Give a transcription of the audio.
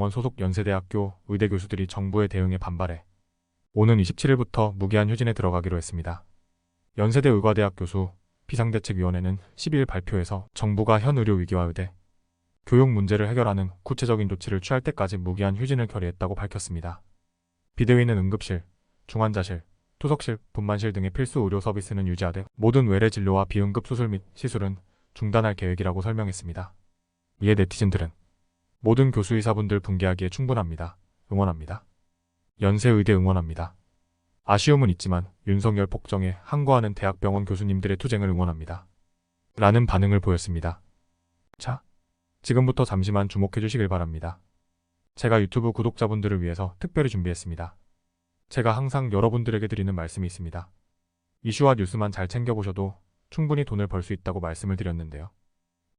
원 소속 연세대학교 의대 교수들이 정부의 대응에 반발해 오는 27일부터 무기한 휴진에 들어가기로 했습니다. 연세대 의과대학 교수 비상대책위원회는 12일 발표에서 정부가 현 의료 위기와 의대 교육 문제를 해결하는 구체적인 조치를 취할 때까지 무기한 휴진을 결의했다고 밝혔습니다. 비대위는 응급실, 중환자실, 투석실, 분만실 등의 필수 의료 서비스는 유지하되 모든 외래 진료와 비응급 수술 및 시술은 중단할 계획이라고 설명했습니다. 이에 네티즌들은 모든 교수의사분들 붕괴하기에 충분합니다. 응원합니다. 연세의대 응원합니다. 아쉬움은 있지만 윤석열 폭정에 항거하는 대학병원 교수님들의 투쟁을 응원합니다. 라는 반응을 보였습니다. 자, 지금부터 잠시만 주목해 주시길 바랍니다. 제가 유튜브 구독자분들을 위해서 특별히 준비했습니다. 제가 항상 여러분들에게 드리는 말씀이 있습니다. 이슈와 뉴스만 잘 챙겨보셔도 충분히 돈을 벌 수 있다고 말씀을 드렸는데요.